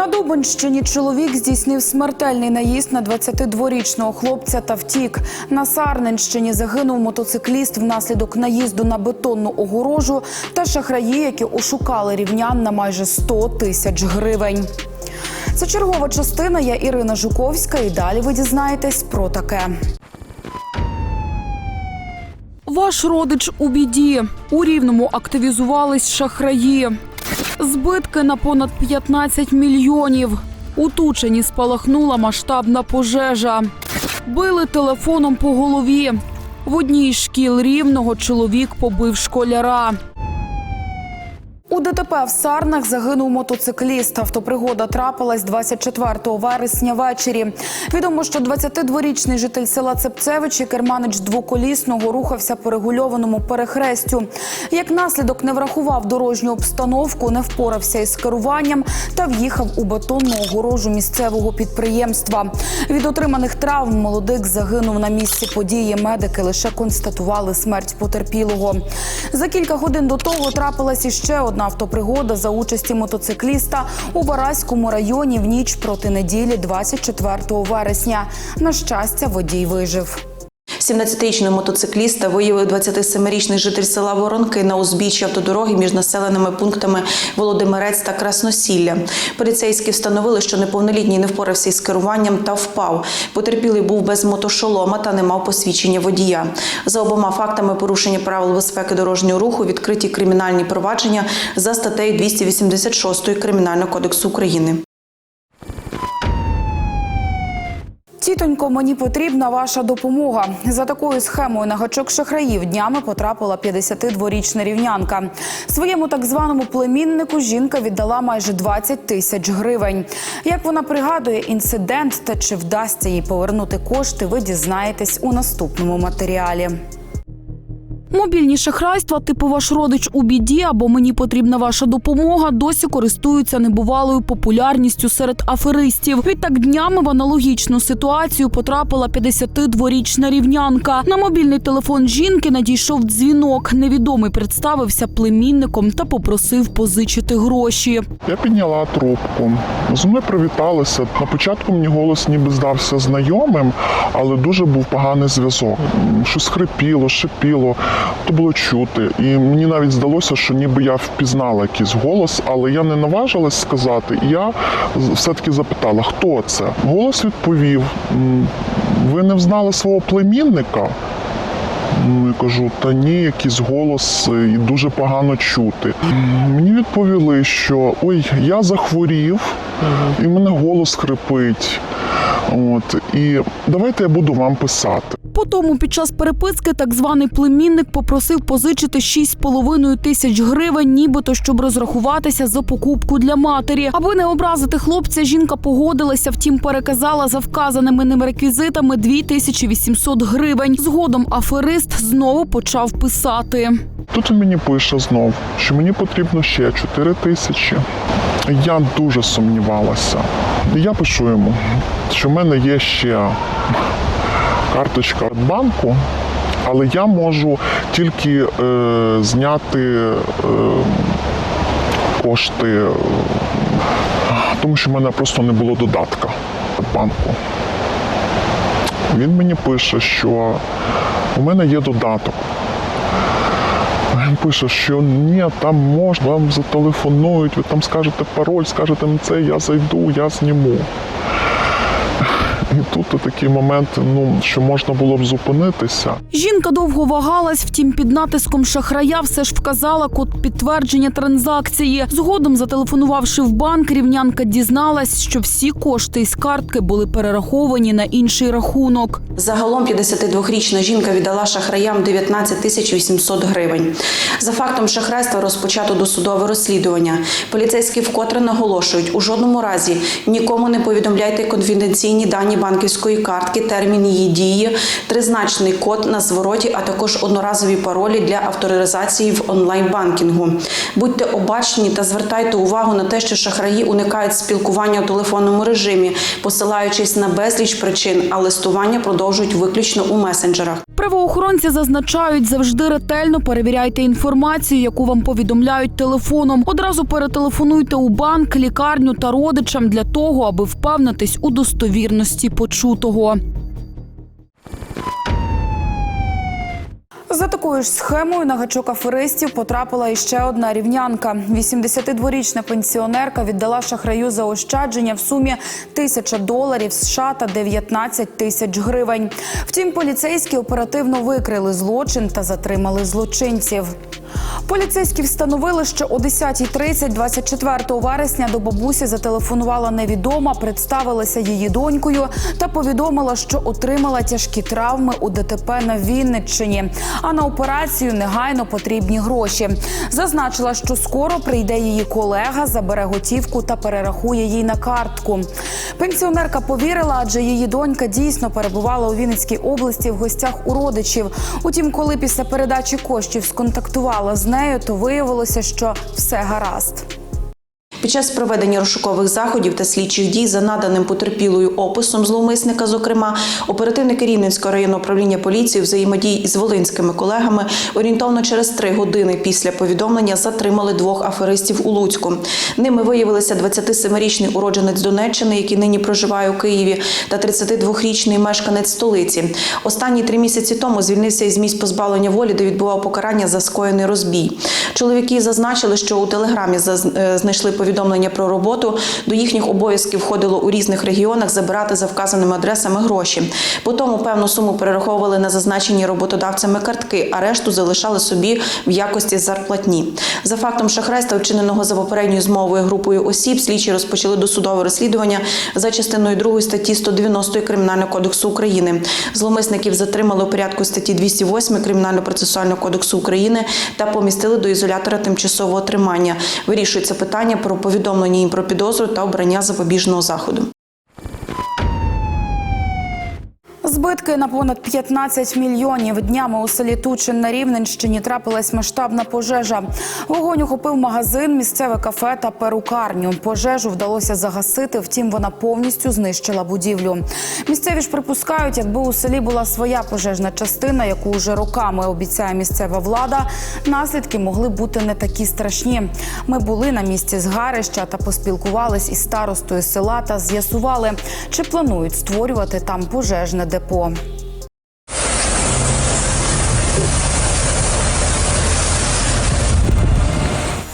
На Дубинщині чоловік здійснив смертельний наїзд на 22-річного хлопця та втік. На Сарненщині загинув мотоцикліст внаслідок наїзду на бетонну огорожу та шахраї, які ошукали рівнян на майже 100 тисяч гривень. Це чергова частина. Я Ірина Жуковська. І далі ви дізнаєтесь про таке. Ваш родич у біді. У рівному активізувались шахраї. Збитки на понад 15 мільйонів. У Тучині спалахнула масштабна пожежа. Били телефоном по голові. В одній з шкіл рівного чоловік побив школяра. ДТП в Сарнах загинув мотоцикліст. Автопригода трапилась 24 вересня ввечері. Відомо, що 22-річний житель села Цепцевичі, керманич двоколісного, рухався по регульованому перехрестю. Як наслідок не врахував дорожню обстановку, не впорався із керуванням та в'їхав у бетонну огорожу місцевого підприємства. Від отриманих травм молодик загинув на місці події. Медики лише констатували смерть потерпілого. За кілька годин до того трапилась іще одна автопригода за участі мотоцикліста у Вараському районі в ніч проти неділі, 24 вересня. На щастя, водій вижив. 17-річного мотоцикліста виявив 27-річний житель села Воронки на узбіччі автодороги між населеними пунктами Володимирець та Красносілля. Поліцейські встановили, що неповнолітній не впорався із керуванням та впав. Потерпілий був без мотошолома та не мав посвідчення водія. За обома фактами порушення правил безпеки дорожнього руху відкриті кримінальні провадження за статтею 286 Кримінального кодексу України. Тітонько, мені потрібна ваша допомога. За такою схемою на гачок шахраїв днями потрапила 52-річна рівнянка. Своєму так званому племіннику жінка віддала майже 20 тисяч гривень. Як вона пригадує інцидент та чи вдасться їй повернути кошти, ви дізнаєтесь у наступному матеріалі. Мобільні шахрайства, типу ваш родич у біді або мені потрібна ваша допомога, досі користуються небувалою популярністю серед аферистів. Відтак днями в аналогічну ситуацію потрапила 52-річна рівнянка. На мобільний телефон жінки надійшов дзвінок. Невідомий представився племінником та попросив позичити гроші. Я підняла трубку. Зі мною привіталися. На початку мені голос ніби здався знайомим, але дуже був поганий зв'язок. Щось хрипіло, шипіло, то було чути. І мені навіть здалося, що ніби я впізнала якийсь голос, але я не наважилась сказати. І я все-таки запитала, хто це. Голос відповів: ви не взнали свого племінника? Ну, я кажу, та ні, якийсь голос е, і дуже погано чути. Мені відповіли, що ой, я захворів, і в мене голос хрипить. От, і давайте я буду вам писати. Потому під час переписки так званий племінник попросив позичити 6,5 тисяч гривень, нібито щоб розрахуватися за покупку для матері. Аби не образити хлопця, жінка погодилася, втім переказала за вказаними ним реквізитами 2800 гривень. Згодом аферист знову почав писати. Тут він мені пише знов, що мені потрібно ще 4 тисячі. Я дуже сумнівалася. Я пишу йому, що в мене є ще карточка від банку, але я можу тільки е, зняти е, кошти, тому що в мене просто не було додатка в банку. Він мені пише, що у мене є додаток. Пише, що ні, там можна, вам зателефонують, ви там скажете пароль, скажете це, я зайду, я зніму. І тут такий момент, ну, що можна було б зупинитися. Жінка довго вагалась, втім, під натиском шахрая все ж вказала код підтвердження транзакції. Згодом, зателефонувавши в банк, рівнянка дізналась, що всі кошти із картки були перераховані на інший рахунок. Загалом 52-річна жінка віддала шахраям 19 тисяч 800 гривень. За фактом шахрайства розпочато досудове розслідування. Поліцейські вкотре наголошують, у жодному разі нікому не повідомляйте конфіденційні дані банківської картки, термін її дії, тризначний код на звороті, а також одноразові паролі для авторизації в онлайн-банкінгу. Будьте обачні та звертайте увагу на те, що шахраї уникають спілкування у телефонному режимі, посилаючись на безліч причин, а листування продовжують виключно у месенджерах. Правоохоронці зазначають, завжди ретельно перевіряйте інформацію, яку вам повідомляють телефоном. Одразу перетелефонуйте у банк, лікарню та родичам для того, аби впевнитись у достовірності почутого. За такою ж схемою на гачок аферистів потрапила іще одна рівнянка. 82-річна пенсіонерка віддала шахраю заощадження в сумі тисяча доларів США та 19 тисяч гривень. Втім, поліцейські оперативно викрили злочин та затримали злочинців. Поліцейські встановили, що о 10.30 24 вересня до бабусі зателефонувала невідома, представилася її донькою та повідомила, що отримала тяжкі травми у ДТП на Вінниччині. А на операцію негайно потрібні гроші. Зазначила, що скоро прийде її колега, забере готівку та перерахує їй на картку. Пенсіонерка повірила, адже її донька дійсно перебувала у Вінницькій області в гостях у родичів. Утім, коли після передачі коштів сконтактувала з нею, то виявилося, що все гаразд. Під час проведення розшукових заходів та слідчих дій за наданим потерпілою описом зловмисника, зокрема, оперативники Рівненського районного управління поліції взаємодії із волинськими колегами орієнтовно через три години після повідомлення затримали двох аферистів у Луцьку. Ними виявилися 27-річний уродженець Донеччини, який нині проживає у Києві, та 32-річний мешканець столиці. Останні три місяці тому звільнився із місць позбавлення волі, де відбував покарання за скоєний розбій. Чоловіки зазначили, що у телеграмі е, знайшли повідомлення про роботу. До їхніх обов'язків входило у різних регіонах забирати за вказаними адресами гроші. Потім певну суму перераховували на зазначені роботодавцями картки, а решту залишали собі в якості зарплатні. За фактом шахрайства, вчиненого за попередньою змовою групою осіб, слідчі розпочали досудове розслідування за частиною 2 статті 190 Кримінального кодексу України. Зловмисників затримали у порядку статті 208 Кримінально-процесуального кодексу України та помістили до ізолятора тимчасового тримання. Вирішується питання про повідомлення їм про підозру та обрання запобіжного заходу. Збитки на понад 15 мільйонів днями у селі Тучин на Рівненщині трапилась масштабна пожежа. Вогонь охопив магазин, місцеве кафе та перукарню. Пожежу вдалося загасити, втім вона повністю знищила будівлю. Місцеві ж припускають, якби у селі була своя пожежна частина, яку вже роками обіцяє місцева влада, наслідки могли бути не такі страшні. Ми були на місці згарища та поспілкувались із старостою села та з'ясували, чи планують створювати там пожежне депо.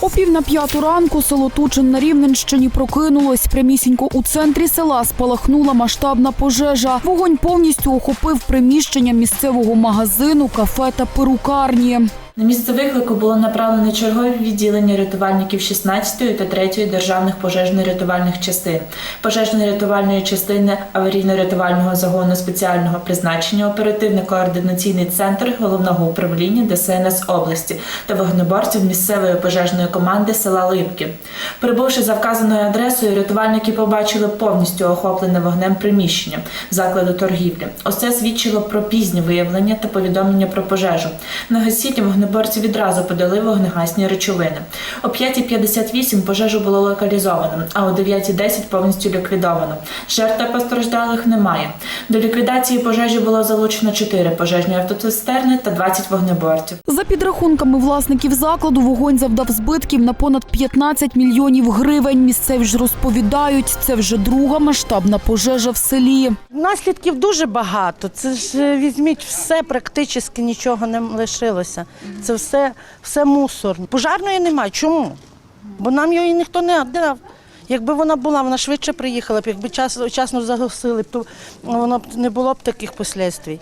О пів на п'яту ранку село Тучин на Рівненщині прокинулось. Прямісінько у центрі села спалахнула масштабна пожежа. Вогонь повністю охопив приміщення місцевого магазину, кафе та перукарні. На місце виклику було направлено чергові відділення рятувальників 16-ї та 3-ї державних пожежно-рятувальних частин, пожежно-рятувальної частини аварійно-рятувального загону спеціального призначення, оперативно-координаційний центр головного управління ДСНС області та вогнеборців місцевої пожежної команди села Липки. Прибувши за вказаною адресою, рятувальники побачили повністю охоплене вогнем приміщення закладу торгівлі. Ось свідчило про пізнє виявлення та повідомлення про пожежу. На гасіння вогнеборці відразу подали вогнегасні речовини. О 5.58 пожежу було локалізовано, а о 9.10 повністю ліквідовано. Жертв та постраждалих немає. До ліквідації пожежі було залучено 4 пожежні автоцистерни та 20 вогнеборців. За підрахунками власників закладу, вогонь завдав збитків на понад 15 мільйонів гривень. Місцеві ж розповідають, це вже друга масштабна пожежа в селі. Наслідків дуже багато. Це ж е, візьміть все, практично нічого не лишилося. Це все, все мусор. Пожарної немає. Чому? Бо нам її ніхто не дав. Якби вона була, вона швидше приїхала б, якби час, вчасно загасили, то воно б не було б таких послідствій.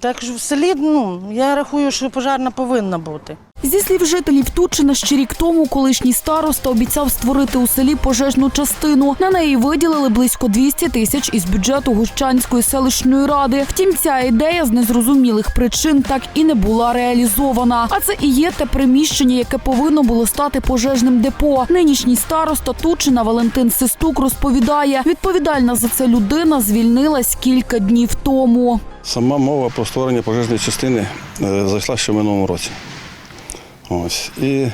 Так що в селі, ну, я рахую, що пожарна повинна бути. Зі слів жителів Тучина, ще рік тому колишній староста обіцяв створити у селі пожежну частину. На неї виділили близько 200 тисяч із бюджету Гущанської селищної ради. Втім, ця ідея з незрозумілих причин так і не була реалізована. А це і є те приміщення, яке повинно було стати пожежним депо. Нинішній староста Тучина Валентин Систук розповідає, відповідальна за це людина звільнилась кілька днів тому. Сама мова про створення пожежної частини е, зайшла ще в минулому році. Ось. І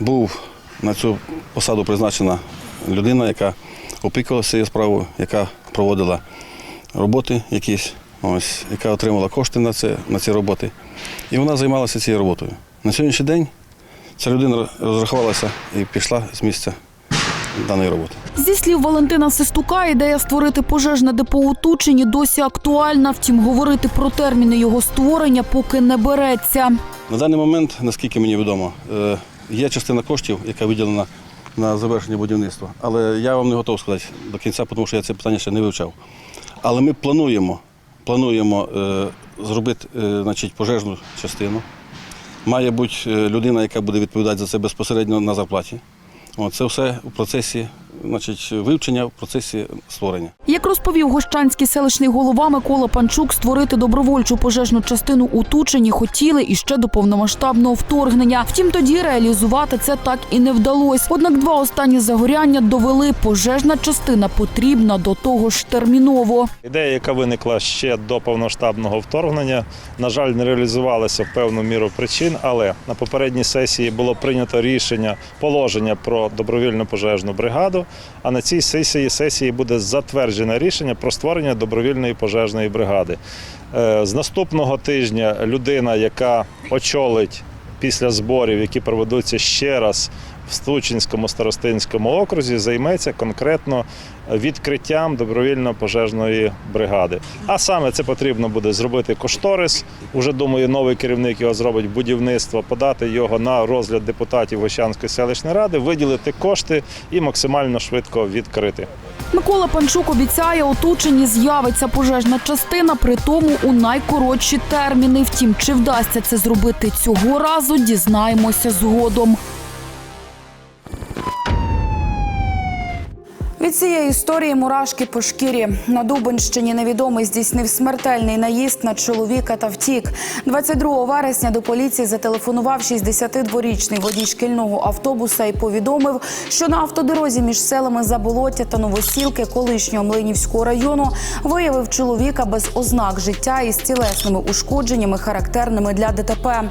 був на цю посаду призначена людина, яка опікувалася цією справою, яка проводила роботи якісь, ось, яка отримала кошти на, це, на ці роботи. І вона займалася цією роботою. На сьогоднішній день ця людина розрахувалася і пішла з місця даної роботи. Зі слів Валентина Систука, ідея створити пожежне депо у Тучині досі актуальна. Втім, говорити про терміни його створення поки не береться. На даний момент, наскільки мені відомо, е, є частина коштів, яка виділена на завершення будівництва. Але я вам не готовий сказати до кінця, тому що я це питання ще не вивчав. Але ми плануємо, плануємо е, зробити е, значить, пожежну частину. Має бути людина, яка буде відповідати за це безпосередньо на зарплаті. Це все у процесі значить, вивчення, в процесі створення. Як розповів гощанський селищний голова Микола Панчук, створити добровольчу пожежну частину у Тучині хотіли іще до повномасштабного вторгнення. Втім, тоді реалізувати це так і не вдалося. Однак два останні загоряння довели, пожежна частина потрібна до того ж терміново. Ідея, яка виникла ще до повноштабного вторгнення, на жаль, не реалізувалася в певну міру причин, але на попередній сесії було прийнято рішення положення про добровільну пожежну бригаду. А на цій сесії сесії буде затверджене рішення про створення добровільної пожежної бригади. Е, З наступного тижня людина, яка очолить після зборів, які проведуться ще раз в Стучинському старостинському окрузі, займеться конкретно відкриттям добровільно-пожежної бригади. А саме це потрібно буде зробити кошторис. Уже думаю, новий керівник його зробить будівництво, подати його на розгляд депутатів Гощанської селищної ради, виділити кошти і максимально швидко відкрити. Микола Панчук обіцяє, у з'явиться пожежна частина, при тому у найкоротші терміни. Втім, чи вдасться це зробити цього разу, дізнаємося згодом. Від цієї історії мурашки по шкірі на Дубинщині невідомий здійснив смертельний наїзд на чоловіка та втік. 22 вересня до поліції зателефонував 62-річний водій шкільного автобуса і повідомив, що на автодорозі між селами Заболоття та Новосілки колишнього Млинівського району виявив чоловіка без ознак життя із тілесними ушкодженнями, характерними для ДТП.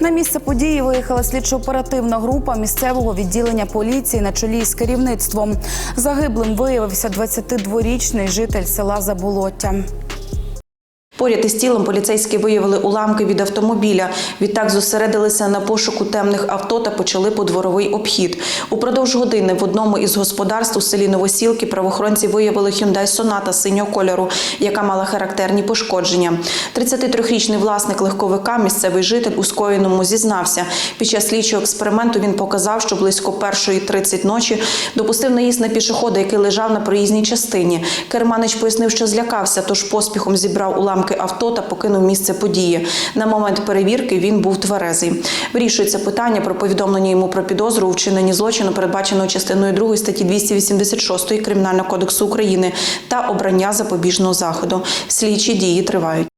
На місце події виїхала слідчо-оперативна група місцевого відділення поліції на чолі з керівництвом. Загиблим виявився 22-річний житель села Заболоття. Поряд із тілом поліцейські виявили уламки від автомобіля. Відтак зосередилися на пошуку темних авто та почали подворовий обхід. Упродовж години в одному із господарств у селі Новосілки правоохоронці виявили Hyundai Sonata синього кольору, яка мала характерні пошкодження. 33-річний власник легковика, місцевий житель у скоєному зізнався. Під час слідчого експерименту він показав, що близько 1.30 ночі допустив наїзд на пішохода, який лежав на проїзній частині. Керманич пояснив, що злякався, тож поспіхом зібрав уламки авто та покинув місце події. На момент перевірки він був тверезий. Вирішується питання про повідомлення йому про підозру у вчиненні злочину, передбаченого частиною 2 статті 286 Кримінального кодексу України та обрання запобіжного заходу. Слідчі дії тривають.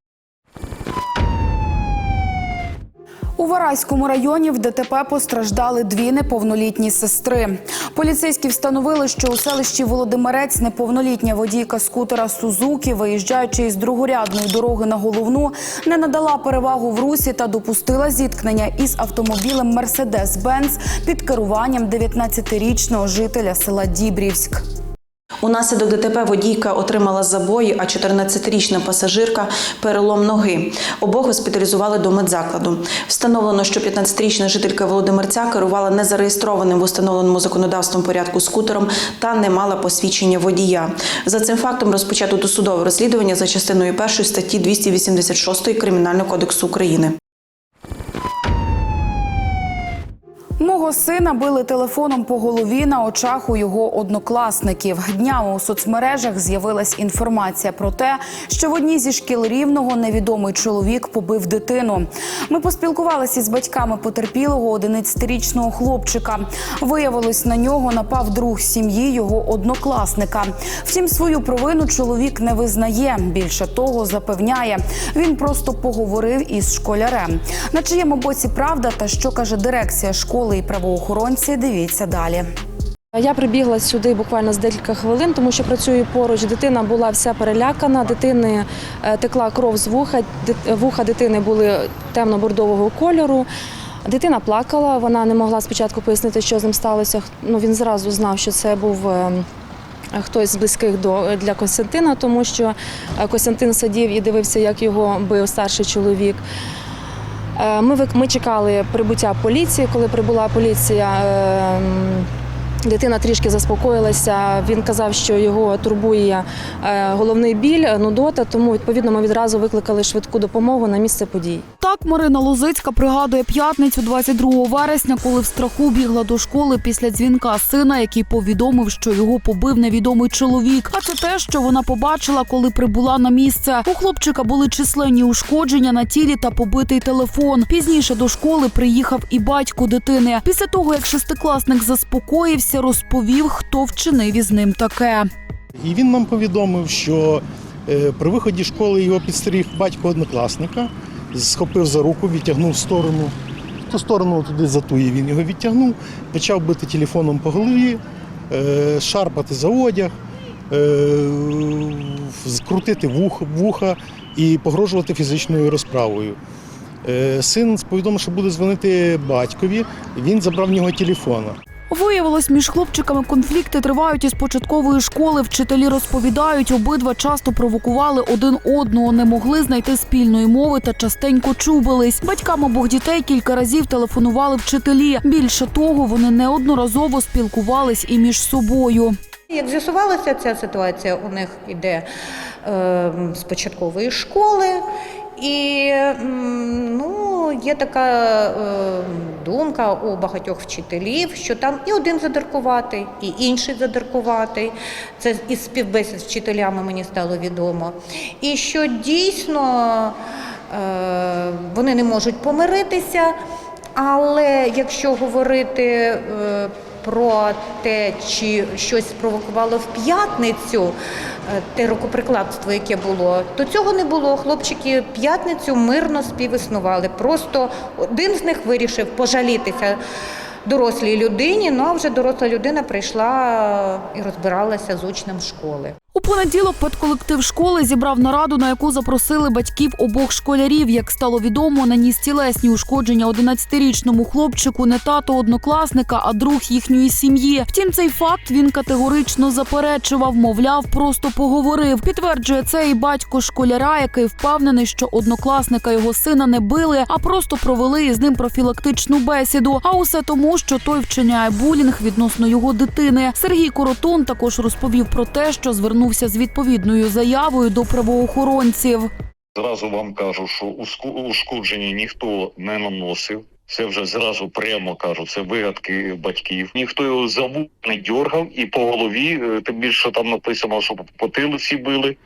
У Вараському районі в ДТП постраждали дві неповнолітні сестри. Поліцейські встановили, що у селищі Володимирець неповнолітня водійка скутера Сузуки, виїжджаючи із другорядної дороги на головну, не надала перевагу в русі та допустила зіткнення із автомобілем Мерседес-Бенц під керуванням 19-річного жителя села Дібрівськ. Унаслідок ДТП водійка отримала забої, а 14-річна пасажирка перелом ноги. Обох госпіталізували до медзакладу. Встановлено, що 15-річна жителька Володимирця керувала незареєстрованим в установленому законодавством порядку скутером та не мала посвідчення водія. За цим фактом розпочато досудове розслідування за частиною 1 статті 286 Кримінального кодексу України. Мого сина били телефоном по голові на очах у його однокласників. Днями у соцмережах з'явилась інформація про те, що в одній зі шкіл рівного невідомий чоловік побив дитину. Ми поспілкувалися з батьками потерпілого 11-річного хлопчика. Виявилось, на нього напав друг сім'ї його однокласника. Втім, свою провину чоловік не визнає. Більше того, запевняє, він просто поговорив із школярем. На чиєму боці правда та що каже дирекція школи і правоохоронці, дивіться далі. Я прибігла сюди буквально з декілька хвилин, тому що працюю поруч. Дитина була вся перелякана, дитини е, текла кров з вуха, вуха дитини були темно-бордового кольору. Дитина плакала, вона не могла спочатку пояснити, що з ним сталося. Ну, він зразу знав, що це був е, хтось з близьких до для Костянтина, тому що е, Костянтин сидів і дивився, як його бив старший чоловік. Е, Ми, ми чекали прибуття поліції. Коли прибула поліція, е, м, дитина трішки заспокоїлася. Він казав, що його турбує е, головний біль, нудота, тому відповідно ми відразу викликали швидку допомогу на місце подій. Так Марина Лозицька пригадує п'ятницю 22 вересня, коли в страху бігла до школи після дзвінка сина, який повідомив, що його побив невідомий чоловік. А це те, що вона побачила, коли прибула на місце. У хлопчика були численні ушкодження на тілі та побитий телефон. Пізніше до школи приїхав і батько дитини. Після того, як шестикласник заспокоївся, розповів, хто вчинив із ним таке. І він нам повідомив, що е, при виході школи його підстеріг батько однокласника, схопив за руку, відтягнув в сторону. Ту сторону туди затує він його відтягнув, почав бити телефоном по голові, е, шарпати за одяг, е, скрутити вуха і погрожувати фізичною розправою. Син повідомив, що буде дзвонити батькові, він забрав в нього телефона. Виявилось, між хлопчиками конфлікти тривають із початкової школи. Вчителі розповідають, обидва часто провокували один одного, не могли знайти спільної мови та частенько чубились. Батькам обох дітей кілька разів телефонували вчителі. Більше того, вони неодноразово спілкувались і між собою. Як з'ясувалося, ця ситуація у них йде е, з початкової школи, і м, є така е, думка у багатьох вчителів, що там і один задиркуватий, і інший задиркуватий. Це із співбесід з вчителями мені стало відомо. І що дійсно е, вони не можуть помиритися, але якщо говорити е, про те, чи щось спровокувало в п'ятницю, е, те рукоприкладство, яке було, то цього не було. Хлопчики п'ятницю мирно співіснували. Просто один з них вирішив пожалітися дорослій людині, ну а вже доросла людина прийшла і розбиралася з учнем школи. У понеділок педколектив школи зібрав нараду, на яку запросили батьків обох школярів. Як стало відомо, наніс тілесні ушкодження 11-річному хлопчику не тато однокласника, а друг їхньої сім'ї. Втім, цей факт він категорично заперечував, мовляв, просто поговорив. Підтверджує це і батько школяра, який впевнений, що однокласника його сина не били, а просто провели із ним профілактичну бесіду. А усе тому, що той вчиняє булінг відносно його дитини. Сергій Коротун також розповів про те, що звернувся з відповідною заявою до правоохоронців. Зразу вам кажу, що ушкодження ніхто не наносив. Це вже зразу прямо кажу, це вигадки батьків. Ніхто його за не дьоргав і по голові, е, тим більше там написано, що по потилиці били.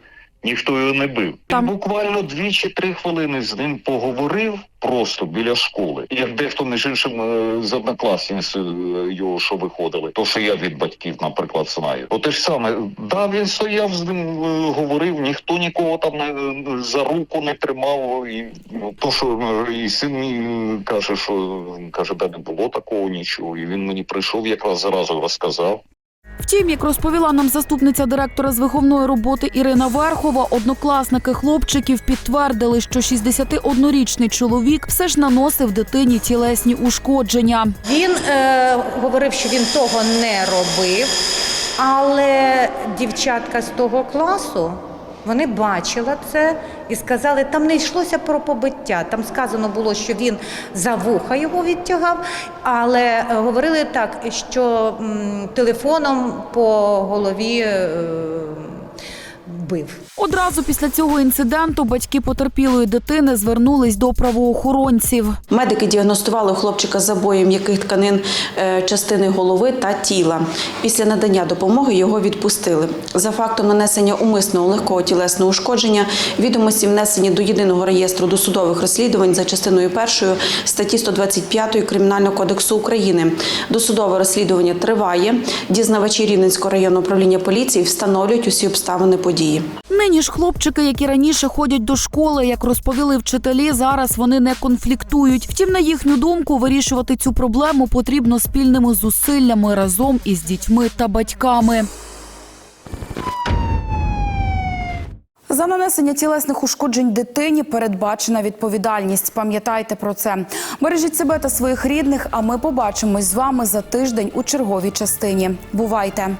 Ніхто його не бив. Там- Буквально дві чи три хвилини з ним поговорив просто біля школи. Як дехто між іншим е, з однокласниць е, його що виходили. То що я від батьків, наприклад, знаю. Оте ж саме, да, він стояв з ним, е, говорив, ніхто нікого там не за руку не тримав. І ну, то, що і син мій каже, що каже, да не було такого нічого. І він мені прийшов якраз зразу розказав. Втім, як розповіла нам заступниця директора з виховної роботи Ірина Верхова, однокласники хлопчиків підтвердили, що 61-річний чоловік все ж наносив дитині тілесні ушкодження. Він е, говорив, що він того не робив, але дівчатка з того класу. Вони бачили це і сказали, там не йшлося про побиття. Там сказано було, що він за вуха його відтягав, але е, говорили так, що телефоном по голові вбив. Одразу після цього інциденту батьки потерпілої дитини звернулись до правоохоронців. Медики діагностували у хлопчика забої м'яких тканин е, частини голови та тіла. Після надання допомоги його відпустили. За фактом нанесення умисного легкого тілесного ушкодження відомості внесені до єдиного реєстру досудових розслідувань за частиною першою статті 125 Кримінального кодексу України. Досудове розслідування триває. Дізнавачі Рівненського районного управління поліції встановлюють усі обставини події. Нині ж хлопчики, які раніше ходять до школи, як розповіли вчителі, зараз вони не конфліктують. Втім, на їхню думку, вирішувати цю проблему потрібно спільними зусиллями разом із дітьми та батьками. За нанесення тілесних ушкоджень дитині передбачена відповідальність. Пам'ятайте про це. Бережіть себе та своїх рідних. А ми побачимось з вами за тиждень у черговій частині. Бувайте!